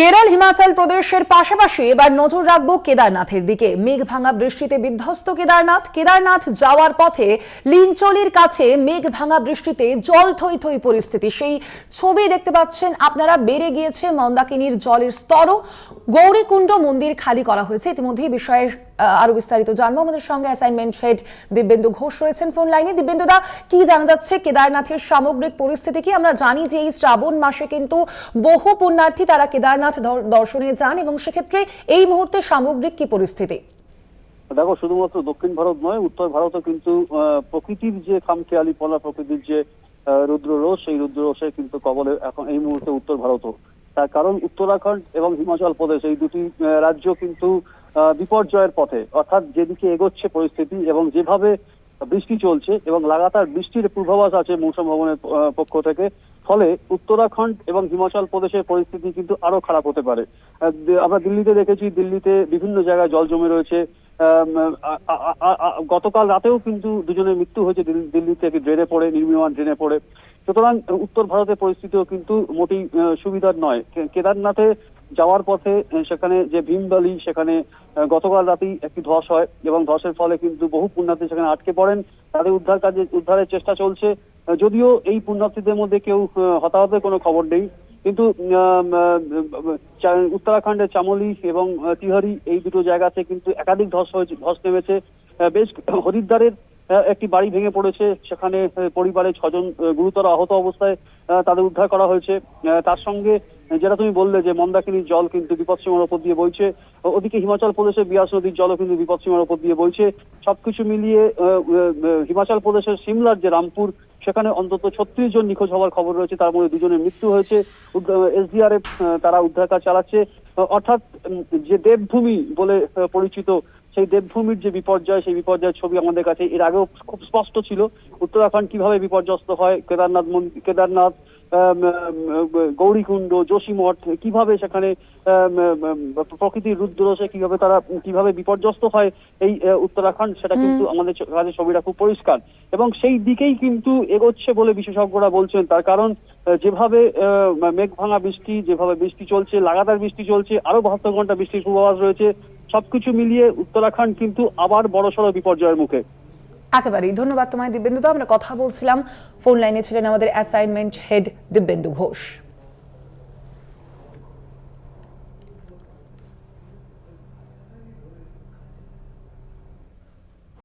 কেরল হিমাচল প্রদেশের পাশাপাশি এবার নজর রাখব কেদারনাথের দিকে। মেঘ ভাঙা বৃষ্টিতে বিধ্বস্ত কেদারনাথ। কেদারনাথ যাওয়ার পথে লিনচলির কাছে মেঘ ভাঙা বৃষ্টিতে জল থই থই পরিস্থিতি। সেই ছবি দেখতে পাচ্ছেন আপনারা। বেড়ে গিয়েছে মন্দাকিনীর জলের স্তরও। গৌরীকুণ্ড মন্দির খালি করা হয়েছে। ইতিমধ্যে বিষয়ে আরও বিস্তারিত জানব। আমাদের সঙ্গে অ্যাসাইনমেন্ট হেড দিব্যেন্দু ঘোষ রয়েছেন ফোন লাইনে দিব্যেন্দু দা কি জানা যাচ্ছে? কেদারনাথের সামগ্রিক পরিস্থিতি কি? আমরা জানি যে এই শ্রাবণ মাসে কিন্তু বহু পুণ্যার্থী তারা কেদারনাথ দর্শনে যান এবং সেক্ষেত্রে এই মুহূর্তে সামগ্রিক কি পরিস্থিতি? দেখো শুধুমাত্র দক্ষিণ ভারত নয় উত্তর ভারতও কিন্তু প্রকৃতির যে খামখেয়ালিপনা প্রকৃতির যে আহ, রুদ্ররোষ সেই রুদ্ররোষের কিন্তু কবলে এখন এই মুহূর্তে উত্তর ভারতও। কারণ উত্তরাখণ্ড এবং হিমাচল প্রদেশ, এই দুটি রাজ্য কিন্তু বিপর্যয়ের পথে। অর্থাৎ যেদিকে এগোচ্ছে পরিস্থিতি এবং যেভাবে বৃষ্টি চলছে এবং লাগাতার বৃষ্টির পূর্বাভাস আছে মৌসুম ভবনের পক্ষ থেকে, ফলে উত্তরাখণ্ড এবং হিমাচল প্রদেশের পরিস্থিতি কিন্তু আরও খারাপ হতে পারে। আমরা দিল্লিতে দেখেছি, দিল্লিতে বিভিন্ন জায়গায় জল জমে রয়েছে। গতকাল রাতেও কিন্তু দুজনের মৃত্যু হয়েছে। দিল্লি থেকে ড্রেনে পড়ে, নির্মীয়মান ড্রেনে পড়ে। সুতরাং উত্তর ভারতের পরিস্থিতিও কিন্তু মোটেই সুবিধার নয়। কেদারনাথে যাওয়ার পথে সেখানে যে ভীমবালি, সেখানে গতকাল রাতেই একটি ধস হয় এবং ধসের ফলে কিন্তু বহু পুণ্যার্থী সেখানে আটকে পড়েন। তাদের উদ্ধার কাজে, উদ্ধারের চেষ্টা চলছে। যদিও এই পুণ্যার্থীদের মধ্যে কেউ হতাহতের কোনো খবর নেই। কিন্তু উত্তরাখণ্ডের চামলি এবং তিহারি এই দুটো জায়গাতে কিন্তু একাধিক ধস হয়েছে ধস নেমেছে। বেশ হরিদ্বারের একটি বাড়ি ভেঙে পড়েছে। সেখানে আহ, পরিবারের ছজন গুরুতর আহত অবস্থায় তাদের উদ্ধার করা হয়েছে। তার সঙ্গে যেটা তুমি বললে যে মন্দাকিনীর জল কিন্তু বিপদসীমার ওপর দিয়ে বইছে ওদিকে হিমাচল প্রদেশের বিয়াস নদীর জলও কিন্তু বিপদসীমার ওপর দিয়ে বইছে। সবকিছু মিলিয়ে হিমাচল প্রদেশের সিমলার যে রামপুর সেখানে অন্তত ছত্রিশ জন নিখোঁজ হওয়ার খবর রয়েছে। তার মধ্যে দুজনের মৃত্যু হয়েছে। এসডিআরএফ তারা উদ্ধার কাজ চালাচ্ছে। অর্থাৎ যে দেবভূমি বলে পরিচিত, সেই দেবভূমির যে বিপর্যয়, সেই বিপর্যয়ের ছবি আমাদের কাছে এর আগেও খুব স্পষ্ট ছিল। উত্তরাখণ্ড কীভাবে বিপর্যস্ত হয়, কেদারনাথ কেদারনাথ গৌরীকুণ্ড যোশীমঠ কীভাবে সেখানে প্রকৃতির রুদ্ররসে কীভাবে তারা কীভাবে বিপর্যস্ত হয় এই উত্তরাখণ্ড সেটা কিন্তু আমাদের কাছে ছবিটা খুব পরিষ্কার। এবং সেই দিকেই কিন্তু এগোচ্ছে বলে বিশেষজ্ঞরা বলছেন। তার কারণ যেভাবে আহ, মেঘ ভাঙা বৃষ্টি যেভাবে বৃষ্টি চলছে লাগাতার বৃষ্টি চলছে আরও বাহাত্তর ঘণ্টা বৃষ্টির পূর্বাভাস রয়েছে সবকিছু মিলিয়ে উত্তরাখণ্ড কিন্তু আবার বড়সড় বিপর্যয়ের মুখে। একেবারেই। ধন্যবাদ তোমায়, দিব্যেন্দু তো আমরা কথা বলছিলাম, ফোন লাইনে ছিলেন আমাদের অ্যাসাইনমেন্ট হেড দিব্যেন্দু ঘোষ।